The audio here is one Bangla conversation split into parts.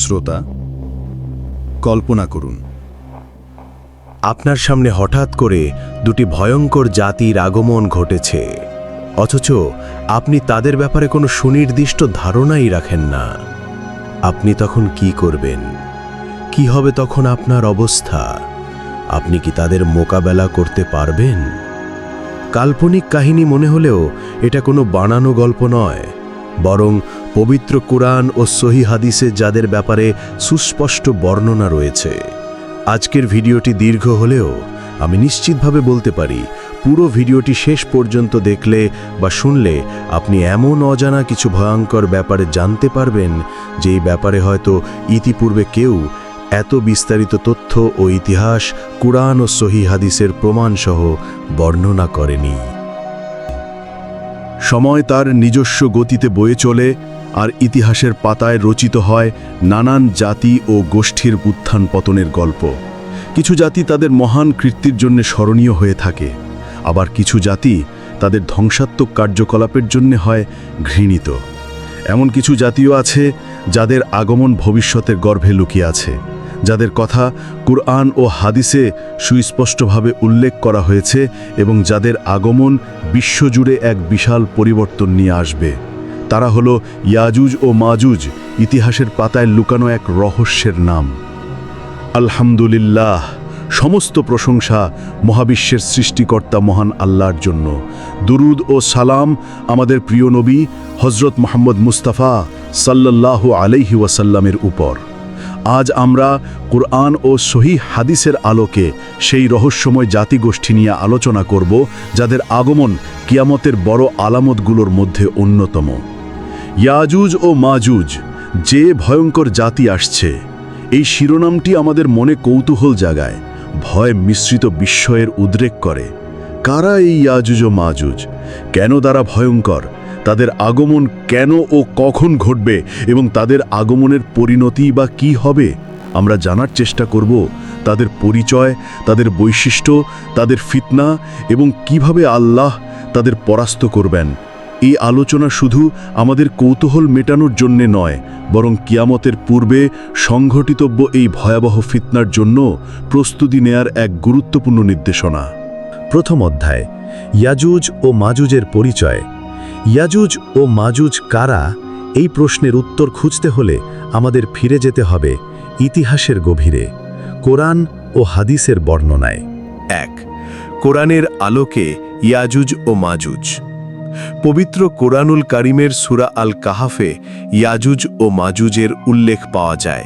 শ্রোতা, কল্পনা করুন। আপনার সামনে হঠাৎ করে দুটি ভয়ঙ্কর জাতির আগমন ঘটেছে, অথচ আপনি তাদের ব্যাপারে কোনো সুনির্দিষ্ট ধারণাই রাখেন না। আপনি তখন কি করবেন? কি হবে তখন আপনার অবস্থা? আপনি কি তাদের মোকাবেলা করতে পারবেন? কাল্পনিক কাহিনী মনে হলেও এটা কোনো বানানো গল্প নয়। বরং পবিত্র কোরআন ও সহি হাদিসে যাদের ব্যাপারে সুস্পষ্ট বর্ণনা রয়েছে। আজকের ভিডিওটি দীর্ঘ হলেও আমি নিশ্চিতভাবে বলতে পারি, পুরো ভিডিওটি শেষ পর্যন্ত দেখলে বা শুনলে আপনি এমন অজানা কিছু ভয়ঙ্কর ব্যাপারে জানতে পারবেন, যেই ব্যাপারে হয়তো ইতিপূর্বে কেউ এত বিস্তারিত তথ্য ও ইতিহাস, কুরআন ও সহি হাদিসের প্রমাণসহ বর্ণনা করেনি। সময় তার নিজস্ব গতিতে বয়ে চলে আর ইতিহাসের পাতায় রচিত হয় নানান জাতি ও গোষ্ঠীর উত্থান পতনের গল্প। কিছু জাতি তাদের মহান কৃত্তির জন্য স্মরণীয় হয়ে থাকে, আবার কিছু জাতি তাদের ধ্বংসাত্মক কার্যকলাপের জন্য হয় ঘৃণিত। এমন কিছু জাতিও আছে যাদের আগমন ভবিষ্যতের গর্ভে লুকিয়ে আছে। যাদের কথা কুরআন ও হাদিসে সুস্পষ্টভাবে উল্লেখ করা হয়েছে এবং যাদের আগমন বিশ্বজুড়ে এক বিশাল পরিবর্তন নিয়ে আসবে। তারা হলো ইয়াজুজ ও মাজুজ, ইতিহাসের পাতায় লুকানো এক রহস্যের নাম। আলহামদুলিল্লাহ, সমস্ত প্রশংসা মহাবিশ্বের সৃষ্টিকর্তা মহান আল্লাহর জন্য। দুরুদ ও সালাম আমাদের প্রিয় নবী হজরত মোহাম্মদ মুস্তাফা সাল্লাল্লাহু আলাইহি ওয়াসাল্লামের উপর। আজ আমরা কুরআন ও সহি হাদিসের আলোকে সেই রহস্যময় জাতিগোষ্ঠী নিয়ে আলোচনা করব, যাদের আগমন কিয়ামতের বড় আলামতগুলোর মধ্যে অন্যতম। ইয়াজুজ ও মাজুজ, যে ভয়ঙ্কর জাতি আসছে, এই শিরোনামটি আমাদের মনে কৌতূহল জাগায়, ভয় মিশ্রিত বিস্ময়ের উদ্রেক করে। কারা এই ইয়াজুজ ও মাজুজ? কেন তারা ভয়ঙ্কর? তাদের আগমন কেন ও কখন ঘটবে এবং তাদের আগমনের পরিণতি বা কি হবে, আমরা জানার চেষ্টা করব। তাদের পরিচয়, তাদের বৈশিষ্ট্য, তাদের ফিতনা এবং কীভাবে আল্লাহ তাদের পরাস্ত করবেন। এই আলোচনা শুধু আমাদের কৌতূহল মেটানোর জন্যে নয়, বরং কিয়ামতের পূর্বে সংঘটিতব্য এই ভয়াবহ ফিতনার জন্য প্রস্তুতি নেয়ার এক গুরুত্বপূর্ণ নির্দেশনা। প্রথম অধ্যায়, ইয়াজুজ ও মাজুজের পরিচয়। ইয়াজুজ ও মাজুজ কারা? এই প্রশ্নের উত্তর খুঁজতে হলে আমাদের ফিরে যেতে হবে ইতিহাসের গভীরে, কোরআন ও হাদিসের বর্ণনায়। এক, কোরআনের আলোকে ইয়াজুজ ও মাজুজ। পবিত্র কোরআনুল কারিমের সুরা আল কাহাফে ইয়াজুজ ও মাজুজের উল্লেখ পাওয়া যায়।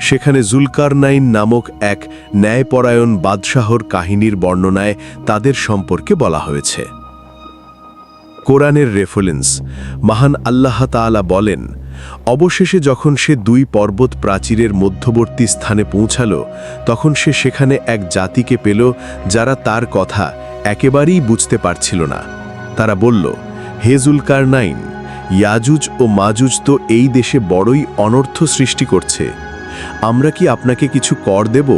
সেখানে জুলকারনাইন নামক এক ন্যায়পরায়ণ বাদশাহর কাহিনীর বর্ণনায় তাদের সম্পর্কে বলা হয়েছে। কোরআনের রেফারেন্স মহান আল্লাহ তাআলা বলেন, অবশেষে যখন সে দুই পর্বত প্রাচীরের মধ্যবর্তী স্থানে পৌঁছাল, তখন সে সেখানে এক জাতিকে পেল যারা তার কথা একেবারেই বুঝতে পারছিল না। তারা বলল, হে জুলকারনাইন, ইয়াজুজ ও মাজুজ তো এই দেশে বড়ই অনর্থ সৃষ্টি করছে। আমরা কি আপনাকে কিছু কর দেব?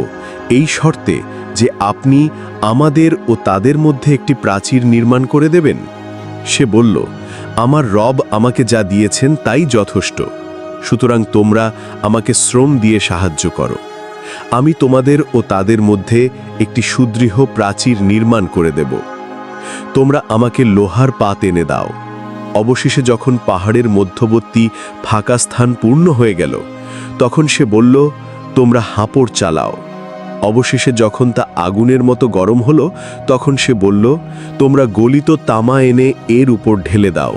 এই শর্তে যে আপনি আমাদের ও তাদের মধ্যে একটি প্রাচীর নির্মাণ করে দেবেন? সে বলল, আমার রব আমাকে যা দিয়েছেন তাই যথেষ্ট। সুতরাং তোমরা আমাকে শ্রম দিয়ে সাহায্য করো। আমি তোমাদের ও তাদের মধ্যে একটি সুদৃঢ় প্রাচীর নির্মাণ করে দেব। তোমরা আমাকে লোহার পাত এনে দাও। অবশেষে যখন পাহাড়ের মধ্যবর্তী ফাঁকা স্থান পূর্ণ হয়ে গেল, তখন সে বলল, তোমরা হাঁপড় চালাও। অবশেষে যখন তা আগুনের মতো গরম হলো, তখন সে বলল, তোমরা গলিত তামা এনে এর উপর ঢেলে দাও।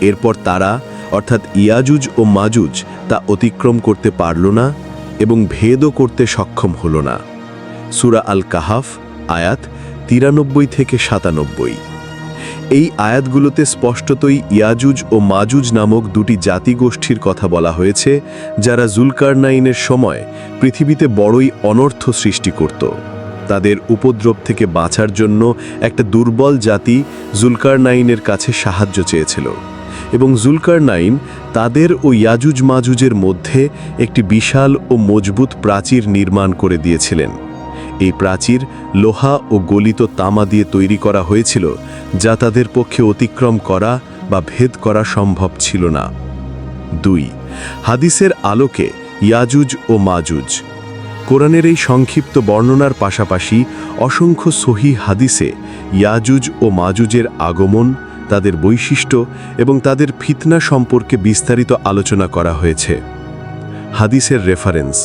এরপর তারা, অর্থাৎ ইয়াজুজ ও মাজুজ, তা অতিক্রম করতে পারল না এবং ভেদও করতে সক্ষম হলো না। সুরা আল কাহাফ আয়াত তিরানব্বই থেকে সাতানব্বই। এই আয়াতগুলোতে স্পষ্টতই ইয়াজুজ ও মাজুজ নামক দুটি জাতিগোষ্ঠীর কথা বলা হয়েছে, যারা জুলকারনাইনের সময় পৃথিবীতে বড়ই অনর্থ সৃষ্টি করত। তাদের উপদ্রব থেকে বাঁচার জন্য একটা দুর্বল জাতি জুলকারনাইনের কাছে সাহায্য চেয়েছিল এবং জুলকারনাইন তাদের ও ইয়াজুজ মাজুজের মধ্যে একটি বিশাল ও মজবুত প্রাচীর নির্মাণ করে দিয়েছিলেন। এই প্রাচীর লোহা ও গলিত তামা দিয়ে তৈরি করা হয়েছিল, যা তাদের পক্ষে অতিক্রম করা বা ভেদ করা সম্ভব ছিল না। দুই, হাদিসের আলোকে ইয়াজুজ ও মাজুজ। কোরআনের এই সংক্ষিপ্ত বর্ণনার পাশাপাশি অসংখ্য সহি হাদিসে ইয়াজুজ ও মাজুজের আগমন, তাদের বৈশিষ্ট্য এবং তাদের ফিতনা সম্পর্কে বিস্তারিত আলোচনা করা হয়েছে। হাদিসের রেফারেন্স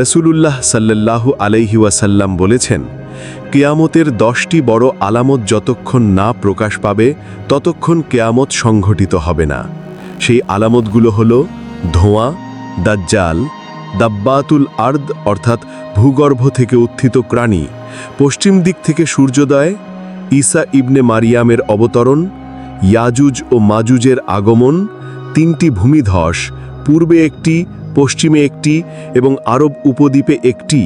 রসুলুল্লাহ সাল্লাল্লাহু আলাইহি ওয়াসাল্লাম বলেছেন, কেয়ামতের দশটি বড় আলামত যতক্ষণ না প্রকাশ পাবে, ততক্ষণ কেয়ামত সংঘটিত হবে না। সেই আলামতগুলো হল, ধোঁয়া, দাজ্জাল, দাব্বাতুল আর্দ, অর্থাৎ ভূগর্ভ থেকে উত্থিত প্রাণী, পশ্চিম দিক থেকে সূর্যোদয়, ঈসা ইবনে মারিয়ামের অবতরণ, ইয়াজুজ ও মাজুজের আগমন, তিনটি ভূমিধস, পূর্বে একটি পশ্চিমে একটি এবং আরব উপদ্বীপে একটি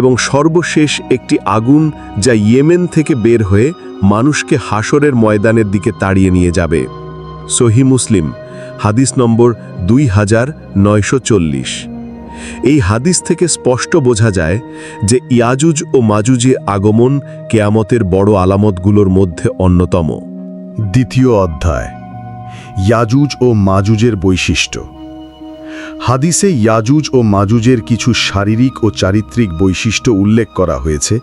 এবং সর্বশেষ একটি আগুন যা ইয়েমেন থেকে বের হয়ে মানুষকে হাসরের ময়দানের দিকে তাড়িয়ে নিয়ে যাবে। সহি মুসলিম, হাদিস নম্বর দুই হাজার নয়শো চল্লিশ। এই হাদিস থেকে স্পষ্ট বোঝা যায় যে ইয়াজুজ ও মাজুজে আগমন কেয়ামতের বড় আলামতগুলোর মধ্যে অন্যতম। দ্বিতীয় অধ্যায়, ইয়াজুজ ও মাজুজের বৈশিষ্ট্য। হাদিসে ইয়াজুজ ও মাজুজের কিছু শারীরিক ও চারিত্রিক বৈশিষ্ট্য উল্লেখ করা হয়েছে,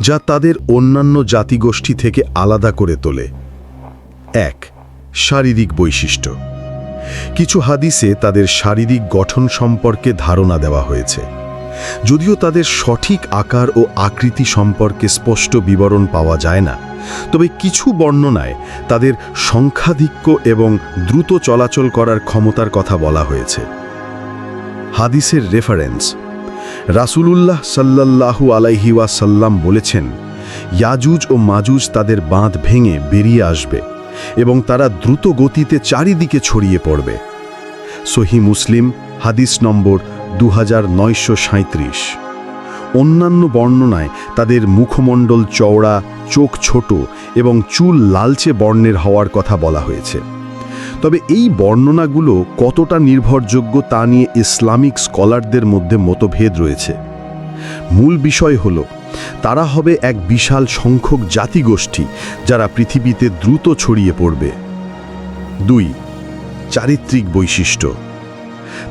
যা তাদের অন্যান্য জাতিগোষ্ঠী থেকে আলাদা করে তোলে। এক, শারীরিক বৈশিষ্ট্য। কিছু হাদিসে তাদের শারীরিক গঠন সম্পর্কে ধারণা দেওয়া হয়েছে। যদিও তাদের সঠিক আকার ও আকৃতি সম্পর্কে স্পষ্ট বিবরণ পাওয়া যায় না, তবে কিছু বর্ণনায় তাদের সংখ্যাধিক্য এবং দ্রুত চলাচল করার ক্ষমতার কথা বলা হয়েছে। হাদিসের রেফারেন্স রাসূলুল্লাহ সাল্লাল্লাহু আলাইহি ওয়াসাল্লাম বলেছেন, ইয়াজুজ ও মাজুজ তাদের বাঁধ ভেঙে বেরিয়ে আসবে এবং তারা দ্রুত গতিতে চারিদিকে ছড়িয়ে পড়বে। সহি মুসলিম, হাদিস নম্বর দু হাজার নয়শো সাঁইত্রিশ। অন্যান্য বর্ণনায় তাদের মুখমণ্ডল চওড়া, চোখ ছোট এবং চুল লালচে বর্ণের হওয়ার কথা বলা হয়েছে। তবে এই বর্ণনাগুলো কতটা নির্ভরযোগ্য তা নিয়ে ইসলামিক স্কলারদের মধ্যে মতভেদ রয়েছে। মূল বিষয় হল, তারা হবে এক বিশাল সংখ্যক জাতিগোষ্ঠী যারা পৃথিবীতে দ্রুত ছড়িয়ে পড়বে। দুই, চারিত্রিক বৈশিষ্ট্য।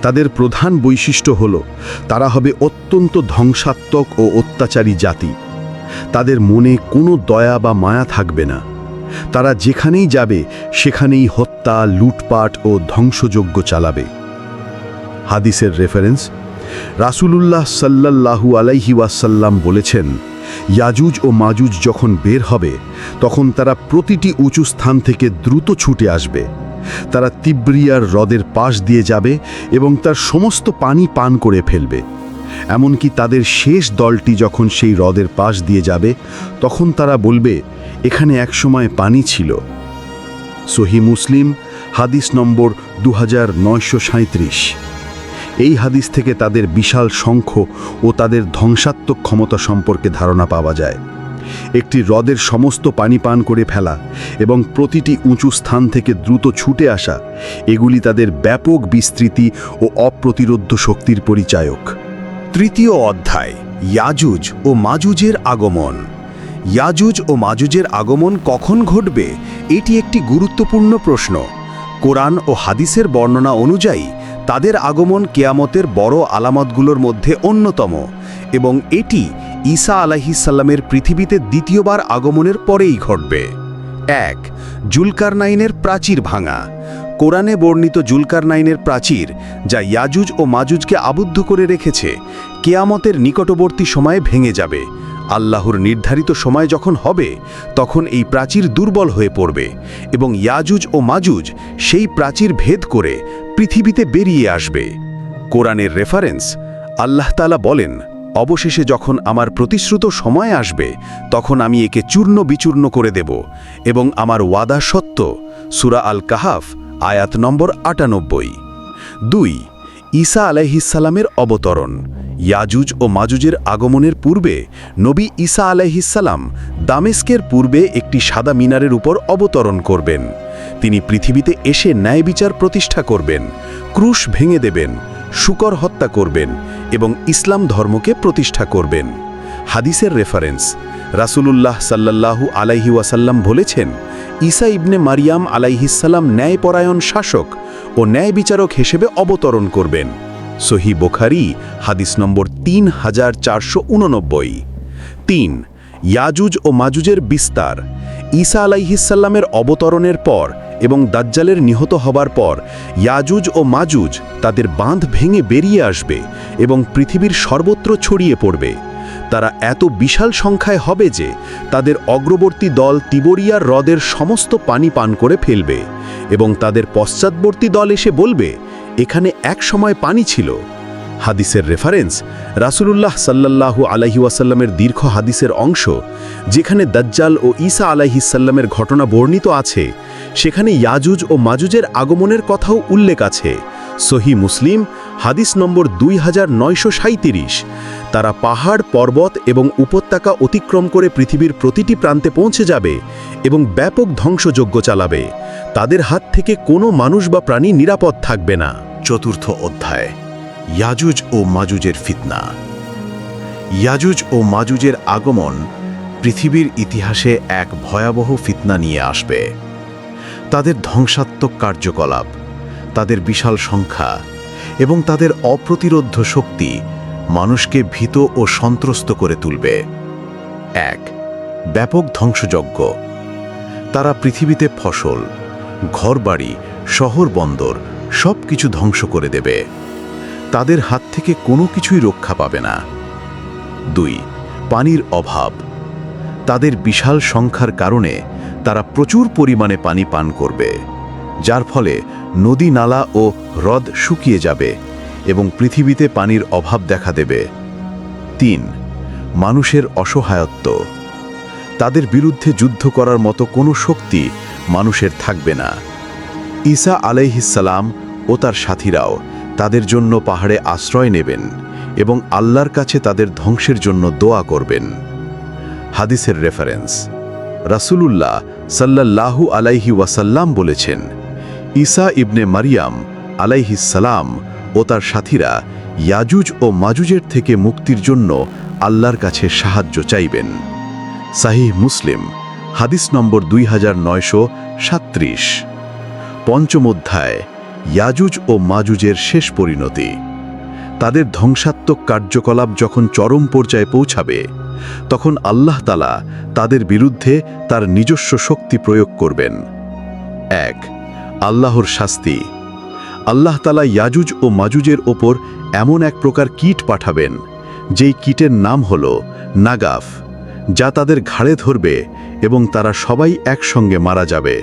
তাদের প্রধান বৈশিষ্ট্য হল, তারা হবে অত্যন্ত ধ্বংসাত্মক ও অত্যাচারী জাতি। তাদের মনে কোনো দয়া বা মায়া থাকবে না। তারা যেখানেই যাবে, সেখানেই হত্যা, লুটপাট ও ধ্বংসযজ্ঞ চালাবে। হাদিসের রেফারেন্স রাসূলুল্লাহ সাল্লাল্লাহু আলাইহি ওয়াসাল্লাম বলেছেন, ইয়াজুজ ও মাজুজ যখন বের হবে, তখন তারা প্রতিটি উঁচু স্থান থেকে দ্রুত ছুটে আসবে। তারা তিব্রিয়ার হ্রদের পাশ দিয়ে যাবে এবং তার সমস্ত পানি পান করে ফেলবে। এমনকি তাদের শেষ দলটি যখন সেই হ্রদের পাশ দিয়ে যাবে, তখন তারা বলবে এখানে একসময় পানি ছিল। সহি মুসলিম, হাদিস নম্বর দুহাজার নয়শো সাঁইত্রিশ। এই হাদিস থেকে তাদের বিশাল সংখ্য ও তাদের ধ্বংসাত্মক ক্ষমতা সম্পর্কে ধারণা পাওয়া যায়। একটি হ্রদের সমস্ত পানি পান করে ফেলা এবং প্রতিটি উঁচু স্থান থেকে দ্রুত ছুটে আসা, এগুলি তাদের ব্যাপক বিস্তৃতি ও অপ্রতিরোধ্য শক্তির পরিচায়ক। তৃতীয় অধ্যায়, ইয়াজুজ ও মাজুজের আগমন। ইয়াজুজ ও মাজুজের আগমন কখন ঘটবে, এটি একটি গুরুত্বপূর্ণ প্রশ্ন। কোরআন ও হাদিসের বর্ণনা অনুযায়ী, তাদের আগমন কেয়ামতের বড় আলামতগুলোর মধ্যে অন্যতম, এবং এটি ঈসা আলাহিসাল্লামের পৃথিবীতে দ্বিতীয়বার আগমনের পরেই ঘটবে। এক, জুলকারনাইনের প্রাচীর ভাঙা। কোরআনে বর্ণিত জুলকারনাইনের প্রাচীর, যা ইয়াজুজ ও মাজুজকে আবদ্ধ করে রেখেছে, কেয়ামতের নিকটবর্তী সময়ে ভেঙে যাবে। আল্লাহর নির্ধারিত সময় যখন হবে, তখন এই প্রাচীর দুর্বল হয়ে পড়বে এবং ইয়াজুজ ও মাজুজ সেই প্রাচীর ভেদ করে পৃথিবীতে বেরিয়ে আসবে। কোরআনের রেফারেন্স আল্লাহ তালা বলেন, অবশেষে যখন আমার প্রতিশ্রুত সময় আসবে, তখন আমি একে চূর্ণ বিচূর্ণ করে দেব এবং আমার ওয়াদা সত্য। সুরা আল কাহাফ আয়াত নম্বর আটানব্বই। দুই, ঈসা আলাইহিসাল্লামের অবতরণ। ইয়াজুজ ও মাজুজের আগমনের পূর্বে নবী ঈসা আলাইহিসাল্লাম দামেস্কের পূর্বে একটি সাদা মিনারের উপর অবতরণ করবেন। তিনি পৃথিবীতে এসে ন্যায় বিচার প্রতিষ্ঠা করবেন, ক্রুশ ভেঙে দেবেন, শুকর হত্যা করবেন এবং ইসলাম ধর্মকে প্রতিষ্ঠা করবেন। হাদিসের রেফারেন্স, রাসূলুল্লাহ সাল্লাল্লাহু আলাইহি ওয়াসাল্লাম বলেছেন ঈসা ইবনে মারিয়াম আলাইহিসাল্লাম ন্যায়পরায়ণ শাসক ও ন্যায় বিচারক হিসেবে অবতরণ করবেন। সহি বোখারি, হাদিস নম্বর তিন হাজার চারশো উননব্বই। তিন, ইয়াজুজ ও মাজুজের বিস্তার। ঈসা আলাইহিসাল্লামের অবতরণের পর এবং দাজ্জালের নিহত হবার পর ইয়াজুজ ও মাজুজ তাদের বাঁধ ভেঙে বেরিয়ে আসবে এবং পৃথিবীর সর্বত্র ছড়িয়ে পড়বে। তারা এত বিশাল সংখ্যায় হবে যে তাদের অগ্রবর্তী দল তিবরিয়ার হ্রদের সমস্ত পানি পান করে ফেলবে এবং তাদের পশ্চাৎবর্তী দল এসে বলবে, এখানে এক সময় পানি ছিল। হাদিসের রেফারেন্স রাসূলুল্লাহ সাল্লাল্লাহু আলাইহি ওয়াসাল্লামের দীর্ঘ হাদিসের অংশ, যেখানে দাজ্জাল ও ঈসা আলাইহিসাল্লামের ঘটনা বর্ণিত আছে। সেখানে ইয়াজুজ ও মাজুজের আগমনের কথাও উল্লেখ আছে। সহি মুসলিম, হাদিস নম্বর দুই হাজার নয়শো তারা পাহাড়, পর্বত এবং উপত্যকা অতিক্রম করে পৃথিবীর প্রতিটি প্রান্তে পৌঁছে যাবে এবং ব্যাপক ধ্বংসযজ্ঞ চালাবে। তাদের হাত থেকে কোনো মানুষ বা প্রাণী নিরাপদ থাকবে না। চতুর্থ অধ্যায়, ইয়াজুজ ও মাজুজের ফিতনা। ইয়াজুজ ও মাজুজের আগমন পৃথিবীর ইতিহাসে এক ভয়াবহ ফিতনা নিয়ে আসবে। তাদের ধ্বংসাত্মক কার্যকলাপ তাদের বিশাল সংখ্যা এবং তাদের অপ্রতিরোধ্য শক্তি মানুষকে ভীত ও সন্ত্রস্ত করে তুলবে। এক, ব্যাপক ধ্বংসযজ্ঞ। তারা পৃথিবীতে ফসল, ঘরবাড়ি, শহর বন্দর সব কিছু ধ্বংস করে দেবে। তাদের হাত থেকে কোনো কিছুই রক্ষা পাবে না। দুই, পানির অভাব। তাদের বিশাল সংখ্যার কারণে তারা প্রচুর পরিমাণে পানি পান করবে। যার ফলে নদী নালা ও হ্রদ শুকিয়ে যাবে এবং পৃথিবীতে পানির অভাব দেখা দেবে। তিন, মানুষের অসহায়ত্ব। তাদের বিরুদ্ধে যুদ্ধ করার মতো কোনো শক্তি মানুষের থাকবে না। ঈসা আলাইহিসালাম ও তার সাথীরাও তাদের জন্য পাহাড়ে আশ্রয় নেবেন এবং আল্লাহর কাছে তাদের ধ্বংসের জন্য দোয়া করবেন। হাদিসের রেফারেন্স রাসূলুল্লাহ সাল্লাল্লাহু আলাইহি ওয়াসাল্লাম বলেছেন ঈসা ইবনে মারিয়াম আলাইহিসালাম ও তার সাথীরা ইয়াজুজ ও মাজুজের থেকে মুক্তির জন্য আল্লাহর কাছে সাহায্য চাইবেন। সাহিহ মুসলিম, হাদিস নম্বর দুই হাজার নয়শো সাত্রিশ। পঞ্চম অধ্যায়, ইয়াজুজ ও মাজুজের শেষ পরিণতি। তাদের ধ্বংসাত্মক কার্যকলাপ যখন চরম পর্যায়ে পৌঁছাবে, তখন আল্লাহ তালা তাদের বিরুদ্ধে তার নিজস্ব শক্তি প্রয়োগ করবেন। এক আল্লাহর শাস্তি। আল্লাহ তালা ইয়াজুজ ও মাজুজের ওপর এমন এক প্রকার কীট পাঠাবেন, যেই কীটের নাম হল নাগাফ, যা তাদের ঘাড়ে ধরবে এবং তারা সবাই একসঙ্গে মারা যাবে।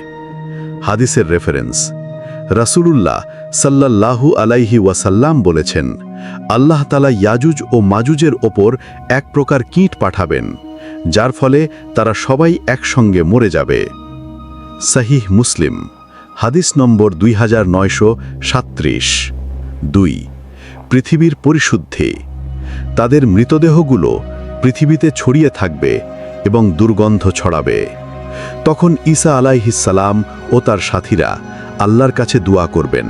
হাদিসের রেফারেন্স রাসূলুল্লাহ সাল্লাল্লাহু আলাইহি ওয়াসাল্লাম বলেছেন, আল্লাহ তালা ইয়াজুজ ও মাজুজের ওপর এক প্রকার কীট পাঠাবেন, যার ফলে তারা সবাই একসঙ্গে মরে যাবে। সাহিহ মুসলিম। হাদিস নম্বর দুই হাজার নয়শো সাত্রিশ দুই, পৃথিবীর পরিশুদ্ধি। তাদের মৃতদেহগুলো পৃথিবীতে ছড়িয়ে থাকবে এবং দুর্গন্ধ ছড়াবে। তখন ঈসা আলাইহিসালাম ও তার সাথীরা আল্লাহর কাছে দোয়া করবেন,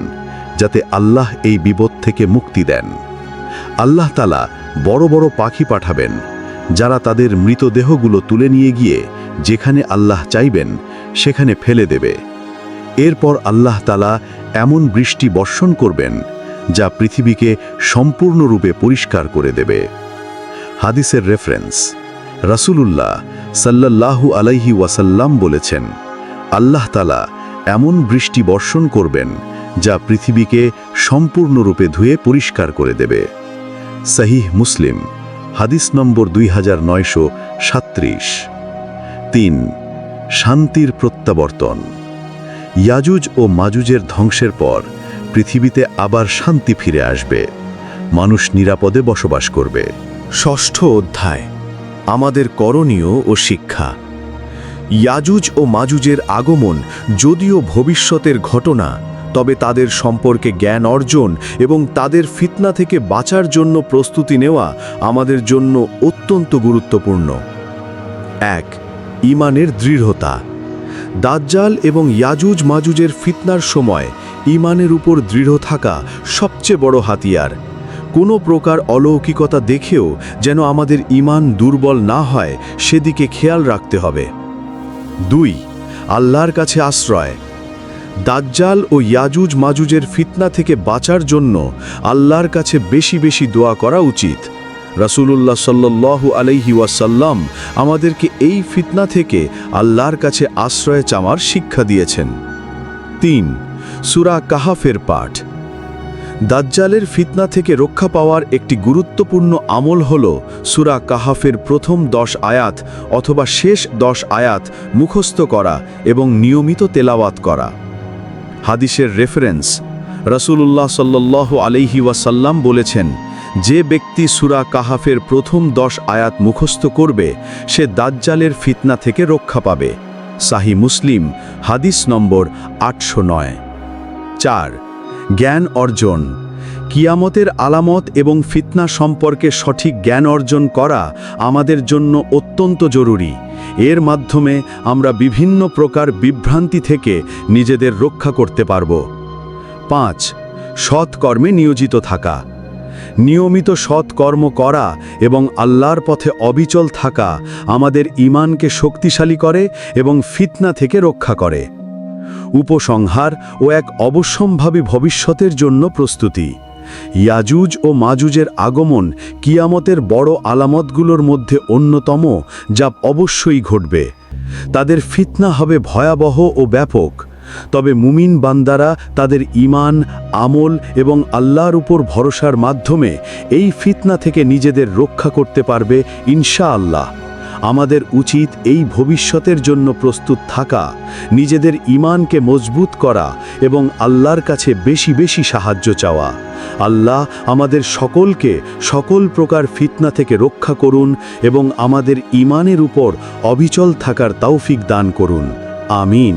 যাতে আল্লাহ এই বিপদ থেকে মুক্তি দেন। আল্লাহ তালা বড় বড় পাখি পাঠাবেন, যারা তাদের মৃতদেহগুলো তুলে নিয়ে গিয়ে যেখানে আল্লাহ চাইবেন সেখানে ফেলে দেবে। এরপর আল্লাহ তালা এমন বৃষ্টি বর্ষণ করবেন, যা পৃথিবীকে সম্পূর্ণরূপে পরিষ্কার করে দেবে। হাদিসের রেফারেন্স, রাসূলুল্লাহ সাল্লাল্লাহু আলাইহি ওয়াসাল্লাম বলেছেন, আল্লাহ তালা এমন বৃষ্টি বর্ষণ করবেন, যা পৃথিবীকে সম্পূর্ণরূপে ধুয়ে পরিষ্কার করে দেবে। সহিহ মুসলিম, হাদিস নম্বর দুই হাজার নয়শো সাত্রিশ তিন, শান্তির প্রত্যাবর্তন। ইয়াজুজ ও মাজুজের ধ্বংসের পর পৃথিবীতে আবার শান্তি ফিরে আসবে। মানুষ নিরাপদে বসবাস করবে। ষষ্ঠ অধ্যায়। আমাদের করণীয় ও শিক্ষা। ইয়াজুজ ও মাজুজের আগমন যদিও ভবিষ্যতের ঘটনা, তবে তাদের সম্পর্কে জ্ঞান অর্জন এবং তাদের ফিতনা থেকে বাঁচার জন্য প্রস্তুতি নেওয়া আমাদের জন্য অত্যন্ত গুরুত্বপূর্ণ। এক, ইমানের দৃঢ়তা। দাজ্জাল এবং ইয়াজুজ মাজুজের ফিতনার সময় ইমানের উপর দৃঢ় থাকা সবচেয়ে বড় হাতিয়ার। কোনো প্রকার অলৌকিকতা দেখেও যেন আমাদের ইমান দুর্বল না হয়, সেদিকে খেয়াল রাখতে হবে। দুই, আল্লাহর কাছে আশ্রয়। দাজ্জাল ও ইয়াজুজ মাজুজের ফিতনা থেকে বাঁচার জন্য আল্লাহর কাছে বেশি বেশি দোয়া করা উচিত। রাসূলুল্লাহ সাল্লাল্লাহু আলাইহি ওয়াসাল্লাম আমাদেরকে এই ফিতনা থেকে আল্লাহর কাছে আশ্রয় চাওয়ার শিক্ষা দিয়েছেন। তিন, সুরা কাহাফের পাঠ। দাজ্জালের ফিতনা থেকে রক্ষা পাওয়ার একটি গুরুত্বপূর্ণ আমল হল সুরা কাহাফের প্রথম দশ আয়াত অথবা শেষ দশ আয়াত মুখস্থ করা এবং নিয়মিত তেলাওয়াত করা। হাদিসের রেফারেন্স রসুল্লাহ সাল্লাহ আলাইহি ওয়াসাল্লাম বলেছেন যে ব্যক্তি সুরা কাহাফের প্রথম দশ আয়াত মুখস্থ করবে, সে দাজ্জালের ফিতনা থেকে রক্ষা পাবে। সাহি মুসলিম, হাদিস নম্বর আটশো নয়। চার, জ্ঞান অর্জন। কিয়ামতের আলামত এবং ফিতনা সম্পর্কে সঠিক জ্ঞান অর্জন করা আমাদের জন্য অত্যন্ত জরুরি। এর মাধ্যমে আমরা বিভিন্ন প্রকার বিভ্রান্তি থেকে নিজেদের রক্ষা করতে পারব। পাঁচ, সৎকর্মে নিয়োজিত থাকা। নিয়মিত সৎ কর্ম করা এবং আল্লাহর পথে অবিচল থাকা আমাদের ইমানকে শক্তিশালী করে এবং ফিতনা থেকে রক্ষা করে। উপসংহার ও এক অবশ্যম্ভাবী ভবিষ্যতের জন্য প্রস্তুতি। ইয়াজুজ ও মাজুজের আগমন কিয়ামতের বড় আলামতগুলোর মধ্যে অন্যতম, যা অবশ্যই ঘটবে। তাদের ফিতনা হবে ভয়াবহ ও ব্যাপক। তবে মুমিন বান্দারা তাদের ইমান আমল এবং আল্লাহর উপর ভরসার মাধ্যমে এই ফিতনা থেকে নিজেদের রক্ষা করতে পারবে ইনশাআল্লাহ। আমাদের উচিত এই ভবিষ্যতের জন্য প্রস্তুত থাকা, নিজেদের ইমানকে মজবুত করা এবং আল্লাহর কাছে বেশি বেশি সাহায্য চাওয়া। আল্লাহ আমাদের সকলকে সকল প্রকার ফিতনা থেকে রক্ষা করুন এবং আমাদের ইমানের উপর অবিচল থাকার তৌফিক দান করুন। আমিন।